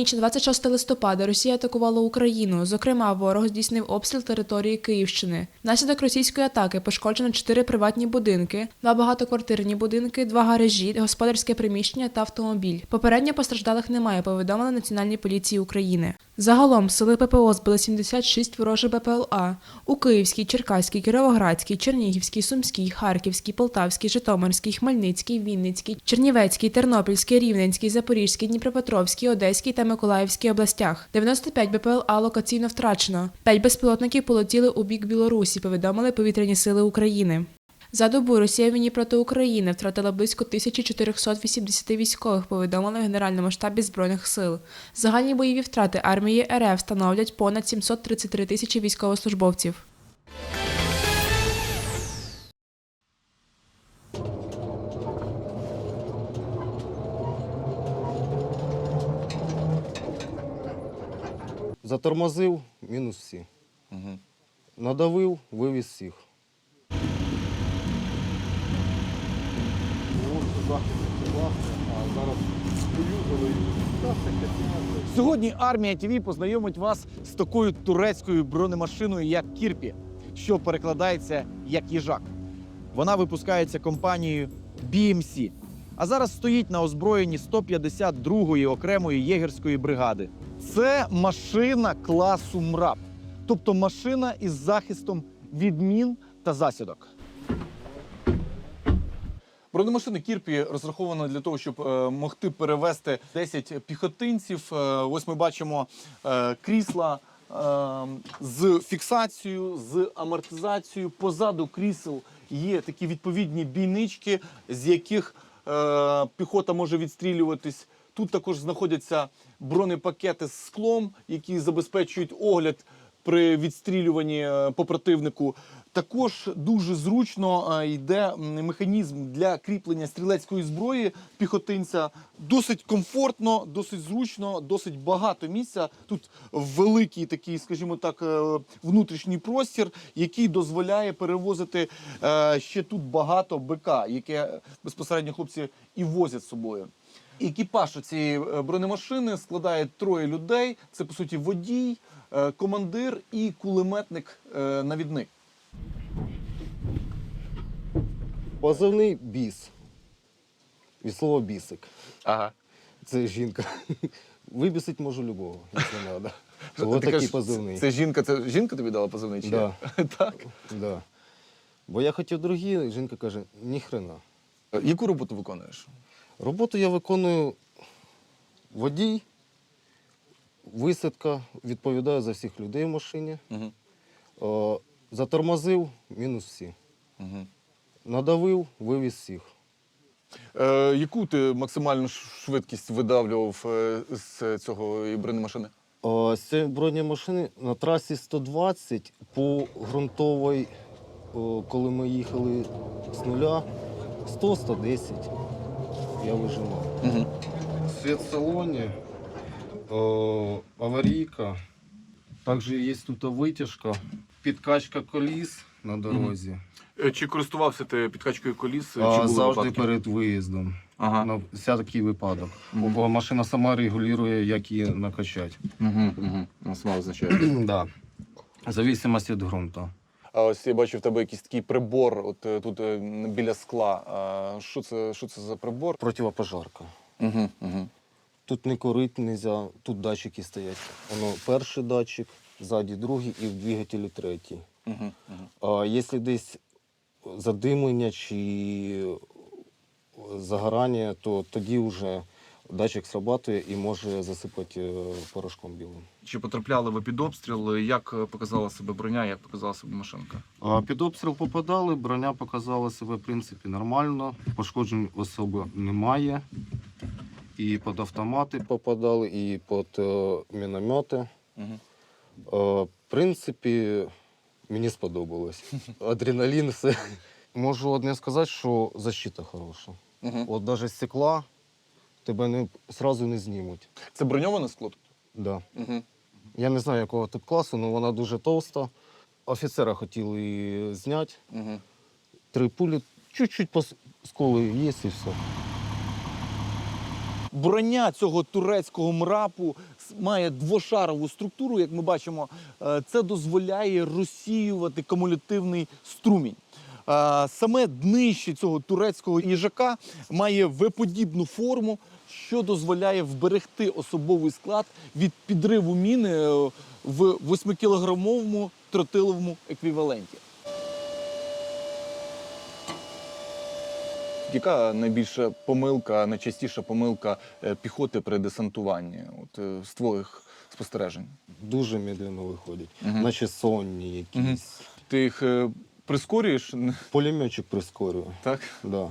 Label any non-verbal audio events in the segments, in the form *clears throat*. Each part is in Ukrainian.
ніч 26 листопада Росія атакувала Україну. Зокрема, ворог здійснив обстріл території Київщини. Внаслідок російської атаки пошкоджено чотири приватні будинки, два багатоквартирні будинки, два гаражі, господарське приміщення та автомобіль. Попередньо постраждалих немає. Повідомили Національній поліції України. Загалом сили ППО збили 76 ворожих БПЛА у Київській, Черкаській, Кіровоградській, Чернігівській, Сумській, Харківській, Полтавській, Житомирській, Хмельницькій, Вінницькій, Чернівецькій, Тернопільській, Рівненській, Запорізькій, Дніпропетровській, Одеській та Миколаївській областях. 95 БПЛА локаційно втрачено. 5 безпілотників полетіли у бік Білорусі, повідомили повітряні сили України. За добу Росія в війні проти України втратила близько 1480 військових, повідомили в Генеральному штабі Збройних сил. Загальні бойові втрати армії РФ становлять понад 733 тисячі військовослужбовців. Затормозив, мінус всі. Угу. Надавив, вивіз всіх. Сьогодні армія ТВ познайомить вас з такою турецькою бронемашиною, як Кірпі, що перекладається як їжак. Вона випускається компанією BMC, а зараз стоїть на озброєнні 152-ї окремої єгерської бригади. Це машина класу МРАП, тобто машина із захистом від мін та засідок. Бронемашина Кірпі розрахована для того, щоб е, могти перевезти 10 піхотинців. Е, ось ми бачимо е, крісла е, з фіксацією, з амортизацією. Позаду крісел є такі відповідні бійнички, з яких е, піхота може відстрілюватись. Тут також знаходяться бронепакети з склом, які забезпечують огляд при відстрілюванні е, по противнику. Також дуже зручно е, йде механізм для кріплення стрілецької зброї піхотинця. Досить комфортно, досить зручно, досить багато місця. Тут великий такий, скажімо так, е, внутрішній простір, який дозволяє перевозити е, ще тут багато БК, яке безпосередньо хлопці і возять з собою. Екіпаж цієї е, бронемашини складає троє людей. Це по суті водій, командир і кулеметник-навідник. Позивний біс. Від слова бісик. Ага. Це жінка. *laughs* Вибісить можу любого, якщо треба. *laughs* Ось такий позивний. Це жінка, це жінка тобі дала позивний? Чи? Да. *laughs* так. Да. Бо я хотів другі, жінка каже, ніхрена. Яку роботу виконуєш? Роботу я виконую водій, висадка, відповідаю за всіх людей в машині. Угу. О, затормозив, мінус всі. Угу. Надавив, вивіз всіх. Е, яку ти максимальну швидкість видавлював е, з цього бронемашини? О, з цієї бронемашини на трасі 120 по ґрунтовій, коли ми їхали з нуля, 100-110 я вижимав. Угу. Свет в салоне, э, аварийка. Также есть тут вытяжка, підкачка коліс на дорозі. Е, Чи користувався ти підкачкою коліс? Чи А, були завжди випадки? перед виїздом. Ага. На всякий випадок. Мгм. Бо машина сама регулює, як її накачати. Угу, угу. Сама визначає. *clears throat* да. В зависимості від ґрунту. А ось я бачу в тебе якийсь такий прибор, от е, тут е, біля скла. А, що це, що це за прибор? Противопожарка. Угу, угу. Тут не курити не можна, тут датчики стоять. Воно перший датчик, ззаді другий і в двигателі третій. Угу, угу. А якщо десь задимлення чи загорання, то тоді вже датчик срабатує і може засипати е, порошком білим. Чи потрапляли ви під обстріл? Як е, показала себе броня, як показала себе машинка? А під обстріл попадали, броня показала себе в принципі нормально, пошкоджень особи немає. І під автомати попадали, і під е, міномети. Угу. Е, В принципі, мені сподобалось. *laughs* Адреналін, все. Можу одне сказати, що защита хороша. Угу. От навіть з стекла тебе не, сразу не знімуть. Це броньоване скло? Да. Угу. Я не знаю, якого тут класу, але вона дуже товста. Офіцера хотіли її зняти. Угу. Три пулі, чуть-чуть пос- сколи є і все. Броня цього турецького мрапу має двошарову структуру, як ми бачимо, е, це дозволяє розсіювати кумулятивний струмінь. Е, Саме днище цього турецького їжака має веподібну форму, що дозволяє вберегти особовий склад від підриву міни е, в 8-кілограмовому тротиловому еквіваленті. Яка найбільша помилка, найчастіша помилка е, піхоти при десантуванні? От е, з твоїх спостережень? Дуже медленно виходять, Мгм. наче сонні якісь. Ти їх е, прискорюєш? *laughs* Пулеметчик прискорює. Так? Да.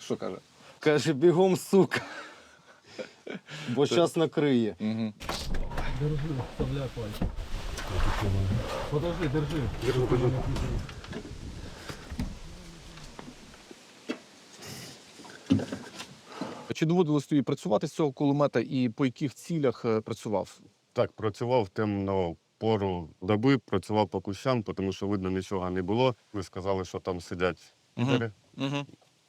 Що каже? Каже, бігом, сука. Бо зараз накриє. Угу. Чи доводилось тобі працювати з цього кулемета і по яких цілях е, працював? Так, працював в темну пору доби, працював по кущам, тому що видно нічого не було. Ви сказали, що там сидять Мгм. тигри, Угу.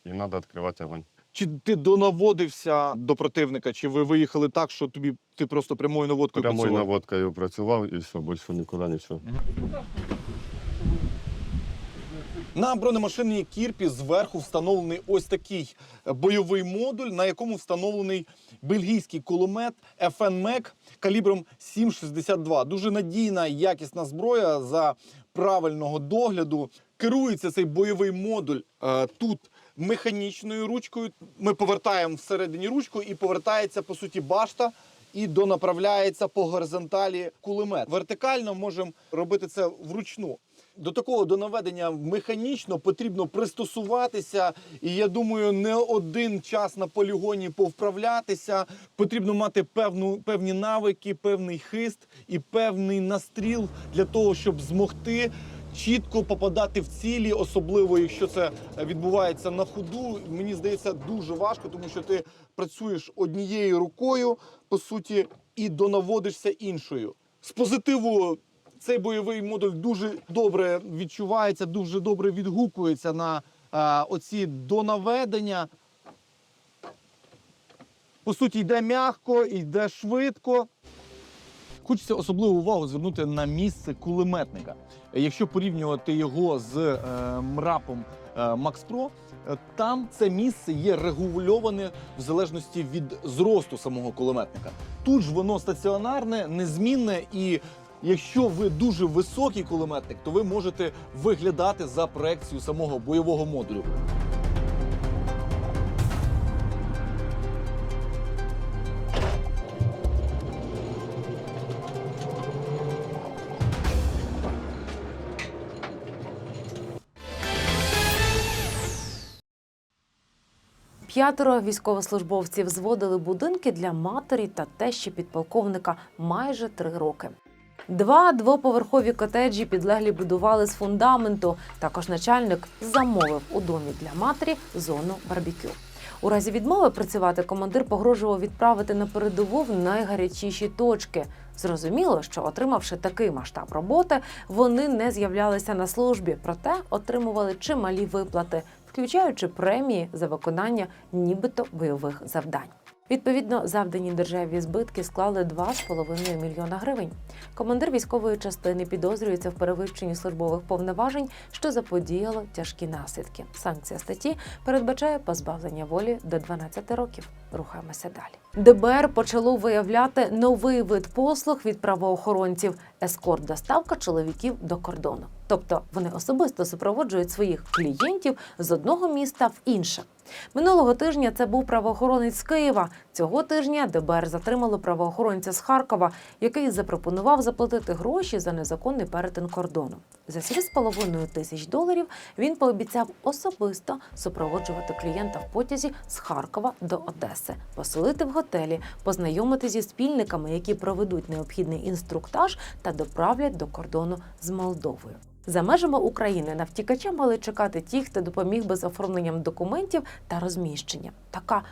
і треба відкривати огонь. Чи ти донаводився до противника, чи ви виїхали так, що тобі ти просто прямою наводкою Прямою працював? наводкою працював і все, більше нікуди нічого. На бронемашині Кірпі зверху встановлений ось такий е, бойовий модуль, на якому встановлений бельгійський кулемет FN MEC калібром 7,62. Дуже надійна, якісна зброя за правильного догляду. Керується цей бойовий модуль е, тут механічною ручкою. Ми повертаємо всередині ручку і повертається по суті башта. І донаправляється по горизонталі кулемет. Вертикально можемо робити це вручну. До такого до наведення механічно потрібно пристосуватися, і я думаю, не один час на полігоні повправлятися. Потрібно мати певну певні навики, певний хист і певний настріл для того, щоб змогти чітко попадати в цілі, особливо якщо це відбувається на ходу. Мені здається, дуже важко, тому що ти працюєш однією рукою, по суті, і донаводишся іншою. З позитиву цей бойовий модуль дуже добре відчувається, дуже добре відгукується на е, оці донаведення. По суті, йде м'яко, йде швидко. Хочеться особливу увагу звернути на місце кулеметника. Якщо порівнювати його з е, мрапом е, Pro, е, там це місце є регульоване в залежності від зросту самого кулеметника. Тут ж воно стаціонарне, незмінне, і якщо ви дуже високий кулеметник, то ви можете виглядати за проекцію самого бойового модулю. П'ятеро військовослужбовців зводили будинки для матері та тещі підполковника майже три роки. Два двоповерхові котеджі підлеглі будували з фундаменту. Також начальник замовив у домі для матері зону барбекю. У разі відмови працювати командир погрожував відправити на передову в найгарячіші точки. Зрозуміло, що отримавши такий масштаб роботи, вони не з'являлися на службі, проте отримували чималі виплати, включаючи премії за виконання нібито бойових завдань. Відповідно, завдані державі збитки склали 2,5 мільйона гривень. Командир військової частини підозрюється в перевищенні службових повноважень, що заподіяло тяжкі наслідки. Санкція статті передбачає позбавлення волі до 12 років. Рухаємося далі. ДБР почало виявляти новий вид послуг від правоохоронців ескорт доставка чоловіків до кордону. Тобто вони особисто супроводжують своїх клієнтів з одного міста в інше. Минулого тижня це був правоохоронець з Києва. Цього тижня ДБР затримало правоохоронця з Харкова, який запропонував заплатити гроші за незаконний перетин кордону. За 7,5 тисяч доларів він пообіцяв особисто супроводжувати клієнта в потязі з Харкова до Одеси, поселити в готелі, познайомити зі спільниками, які проведуть необхідний інструктаж та доправлять до кордону з Молдовою. За межами України на втікача мали чекати ті, хто допоміг би з оформленням документів та розміщенням. Така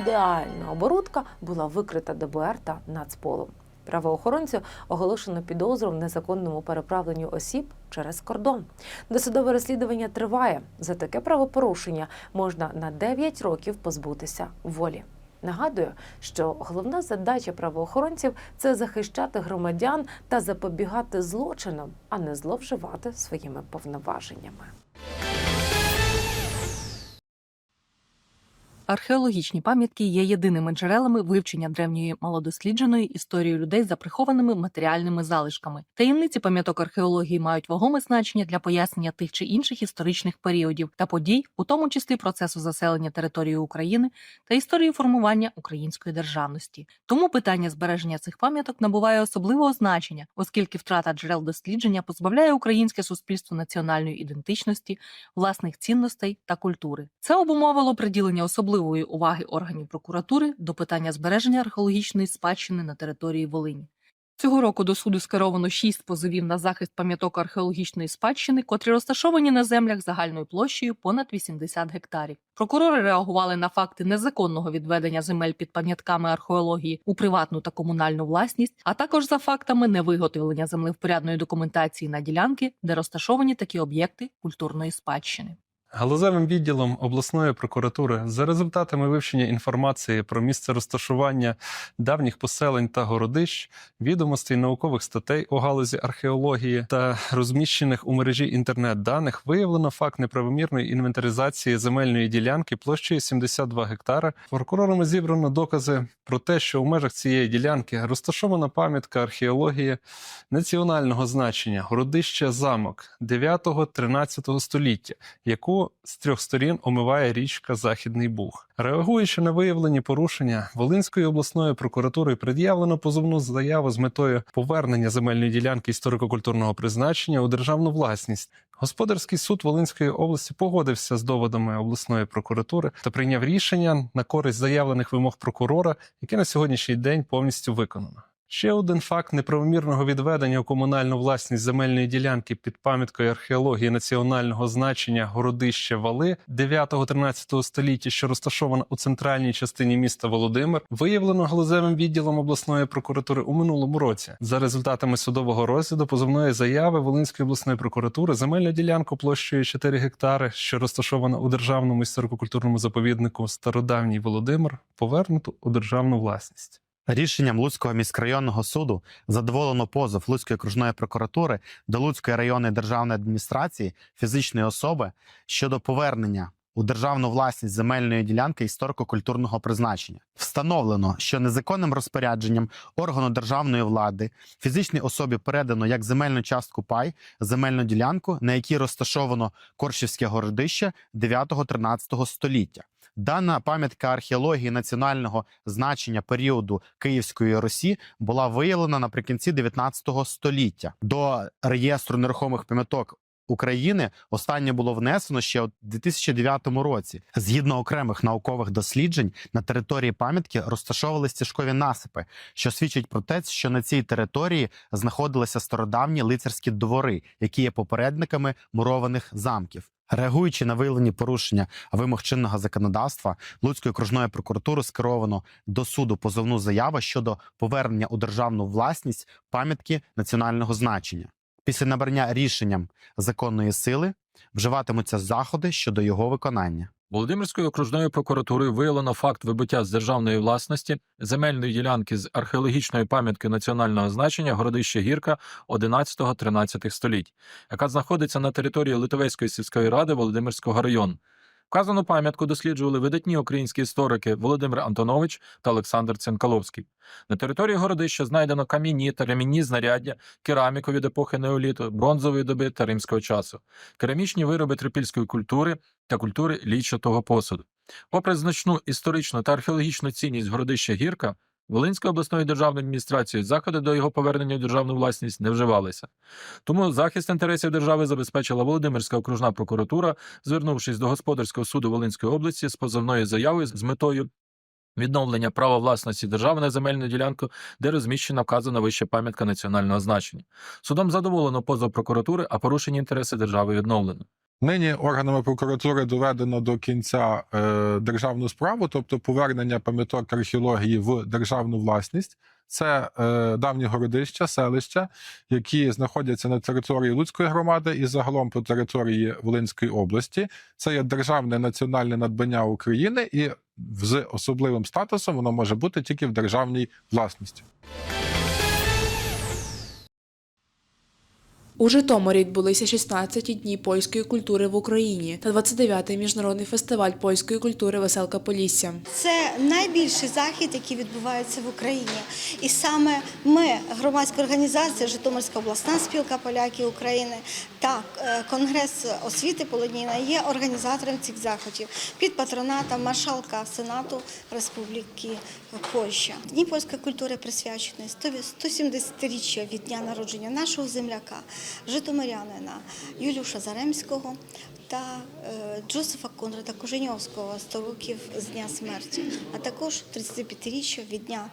ідеальна оборудка була викрита ДБР та Нацполом. Правоохоронцю оголошено підозру в незаконному переправленню осіб через кордон. Досудове розслідування триває. За таке правопорушення можна на 9 років позбутися волі. Нагадую, що головна задача правоохоронців це захищати громадян та запобігати злочинам, а не зловживати своїми повноваженнями. Археологічні пам'ятки є єдиними джерелами вивчення древньої малодослідженої історії людей за прихованими матеріальними залишками. Таємниці пам'яток археології мають вагоме значення для пояснення тих чи інших історичних періодів та подій, у тому числі процесу заселення території України та історії формування української державності. Тому питання збереження цих пам'яток набуває особливого значення, оскільки втрата джерел дослідження позбавляє українське суспільство національної ідентичності, власних цінностей та культури. Це обумовило приділення особливої уваги органів прокуратури до питання збереження археологічної спадщини на території Волині. Цього року до суду скеровано шість позовів на захист пам'яток археологічної спадщини, котрі розташовані на землях загальною площею понад 80 гектарів. Прокурори реагували на факти незаконного відведення земель під пам'ятками археології у приватну та комунальну власність, а також за фактами невиготовлення землевпорядної документації на ділянки, де розташовані такі об'єкти культурної спадщини. Галузевим відділом обласної прокуратури за результатами вивчення інформації про місце розташування давніх поселень та городищ, відомостей наукових статей у галузі археології та розміщених у мережі інтернет-даних виявлено факт неправомірної інвентаризації земельної ділянки площею 72 гектара. Прокурорами зібрано докази про те, що у межах цієї ділянки розташована пам'ятка археології національного значення городище замок 9-13 століття, яку з трьох сторін омиває річка Західний Буг. Реагуючи на виявлені порушення, Волинською обласною прокуратурою пред'явлено позовну заяву з метою повернення земельної ділянки історико-культурного призначення у державну власність. Господарський суд Волинської області погодився з доводами обласної прокуратури та прийняв рішення на користь заявлених вимог прокурора, яке на сьогоднішній день повністю виконано. Ще один факт неправомірного відведення у комунальну власність земельної ділянки під пам'яткою археології національного значення городище Вали 9-13 століття, що розташована у центральній частині міста Володимир, виявлено галузевим відділом обласної прокуратури у минулому році. За результатами судового розгляду позовної заяви Волинської обласної прокуратури земельну ділянку площею 4 гектари, що розташована у державному історико-культурному заповіднику Стародавній Володимир, повернуто у державну власність. Рішенням Луцького міськрайонного суду задоволено позов Луцької окружної прокуратури до Луцької районної державної адміністрації фізичної особи щодо повернення у державну власність земельної ділянки історико-культурного призначення. Встановлено, що незаконним розпорядженням органу державної влади фізичній особі передано як земельну частку пай земельну ділянку, на якій розташовано Коршівське городище 9-13 століття. Дана пам'ятка археології національного значення періоду Київської Русі була виявлена наприкінці 19 століття. До реєстру нерухомих пам'яток України останнє було внесено ще у 2009 році. Згідно окремих наукових досліджень, на території пам'ятки розташовували стежкові насипи, що свідчить про те, що на цій території знаходилися стародавні лицарські двори, які є попередниками мурованих замків. Реагуючи на виявлені порушення вимог чинного законодавства, Луцькою окружною прокуратурою скеровано до суду позовну заяву щодо повернення у державну власність пам'ятки національного значення. Після набрання рішенням законної сили вживатимуться заходи щодо його виконання. Володимирською окружною прокуратурою виявлено факт вибиття з державної власності земельної ділянки з археологічної пам'ятки національного значення городище Гірка 11-13 століть, яка знаходиться на території Литовецької сільської ради Володимирського району. Вказану пам'ятку досліджували видатні українські історики Володимир Антонович та Олександр Цинкаловський. На території городища знайдено кам'яні та ремінні знаряддя, кераміку від епохи неоліту, бронзової доби та римського часу, керамічні вироби трипільської культури та культури лічатого посуду. Попри значну історичну та археологічну цінність городища Гірка, Волинською обласною державною адміністрацією заходи до його повернення у державну власність не вживалися. Тому захист інтересів держави забезпечила Володимирська окружна прокуратура, звернувшись до господарського суду Волинської області з позовною заявою з метою відновлення права власності держави на земельну ділянку, де розміщена вказана вища пам'ятка національного значення. Судом задоволено позов прокуратури, а порушені інтереси держави відновлено. Нині органами прокуратури доведено до кінця е, державну справу, тобто повернення пам'яток археології в державну власність. Це е, давні городища, селища, які знаходяться на території Луцької громади і загалом по території Волинської області. Це є державне національне надбання України, і з особливим статусом воно може бути тільки в державній власності. У Житомирі відбулися 16-ті дні польської культури в Україні та 29-й міжнародний фестиваль польської культури Веселка Полісся. Це найбільший захід, який відбувається в Україні. І саме ми, громадська організація Житомирська обласна спілка поляків України та е, Конгрес освіти Полоніна є організатором цих заходів під патронатом маршалка Сенату Республіки Польща. Дні польської культури присвячені 170-річчя від дня народження нашого земляка, житомирянина Юліуша Заремського та е, Джозефа Конрада Коженьовського 100 років з дня смерті, а також 35-річчя від дня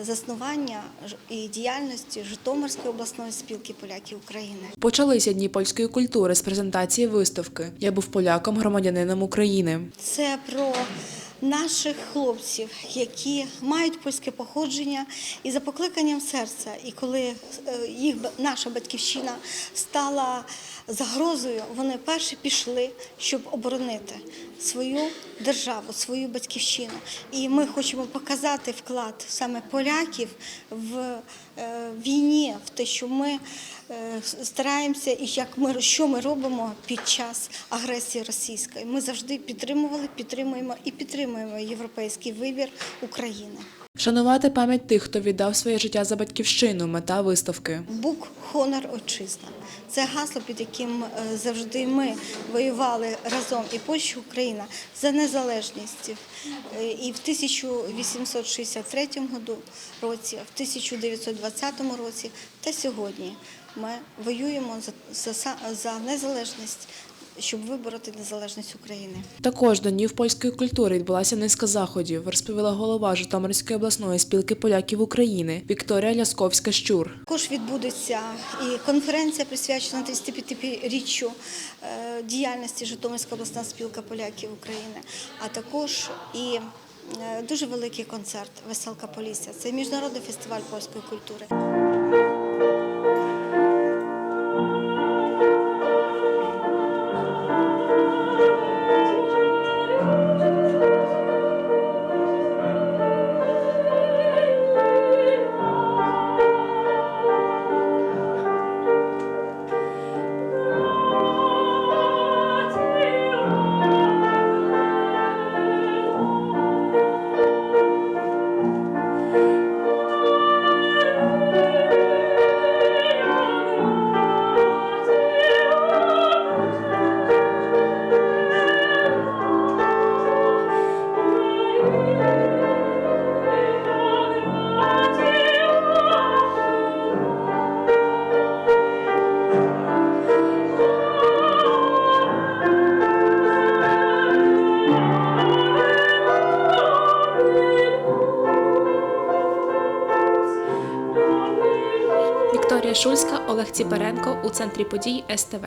е, заснування і діяльності Житомирської обласної спілки поляків України. Почалися дні польської культури з презентації виставки Я був поляком, громадянином України. Це про наших хлопців, які мають польське походження і за покликанням серця. І коли е, їх наша батьківщина стала загрозою, вони перші пішли, щоб оборонити свою державу, свою батьківщину. І ми хочемо показати вклад саме поляків в е, в те, що ми е, стараємося і як ми що ми робимо під час агресії російської. Ми завжди підтримували, підтримуємо і підтримуємо європейський вибір України. Вшанувати пам'ять тих, хто віддав своє життя за батьківщину. Мета виставки. Бук хонор отчизна. Це гасло, під яким е, завжди ми воювали разом і Польща, Україна за незалежність. Е, І в 1863 году році, в 1920 році та сьогодні ми воюємо за, за, за незалежність, щоб вибороти незалежність України. Також до днів польської культури відбулася низка заходів, розповіла голова Житомирської обласної спілки поляків України Вікторія Лясковська Щур. Також відбудеться і конференція присвячена 35-річчю е, діяльності Житомирська обласна спілка поляків України, а також і е, дуже великий концерт Веселка Полісся. Це міжнародний фестиваль польської культури. Вікторія Шульська, Олег Ціпаренко у центрі подій СТВ.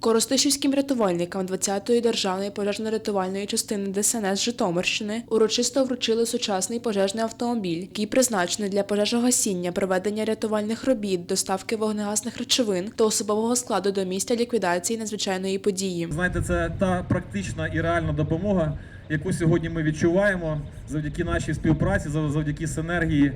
Коростишівським рятувальникам 20-ї державної пожежно-рятувальної частини ДСНС Житомирщини урочисто вручили сучасний пожежний автомобіль, який призначений для пожежогасіння, проведення рятувальних робіт, доставки вогнегасних речовин та особового складу до місця ліквідації надзвичайної події. Знаєте, це та практична і реальна допомога, яку сьогодні ми відчуваємо завдяки нашій співпраці, завдяки синергії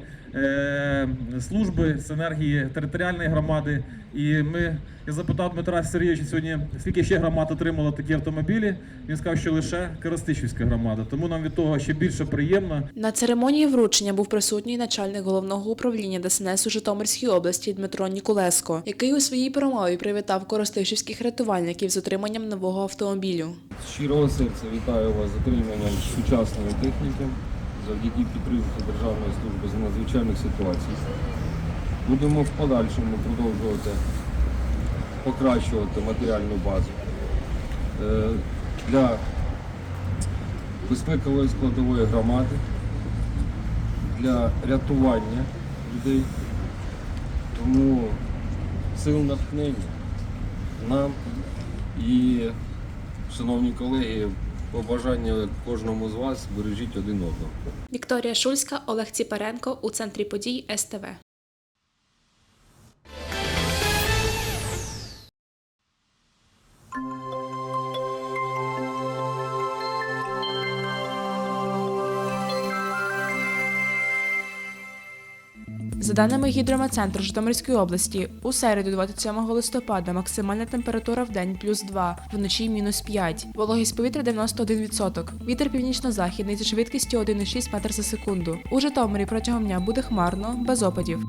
служби, синергії територіальної громади. І ми я запитав Дмитра Сергійовича сьогодні, скільки ще громад отримало такі автомобілі. Він сказав, що лише Коростишівська громада. Тому нам від того ще більше приємно. На церемонії вручення був присутній начальник головного управління ДСНС у Житомирській області Дмитро Нікулеско, який у своїй промові привітав коростишівських рятувальників з отриманням нового автомобілю. Щирого серця вітаю вас з отриманням сучасної техніки завдяки підтримки Державної служби з надзвичайних ситуацій. Будемо в подальшому продовжувати покращувати матеріальну базу е, для безпекової складової громади, для рятування людей. Тому сил натхнення нам і, шановні колеги, Побажання кожному з вас бережіть один одного. Вікторія Шульська, Олег Ціпаренко у центрі подій СТВ. Даними гідрометцентру Житомирської області, у середу 27 листопада максимальна температура в день плюс 2, вночі мінус 5. Вологість повітря 91%. Вітер північно-західний зі швидкістю 1,6 метр за секунду. У Житомирі протягом дня буде хмарно, без опадів.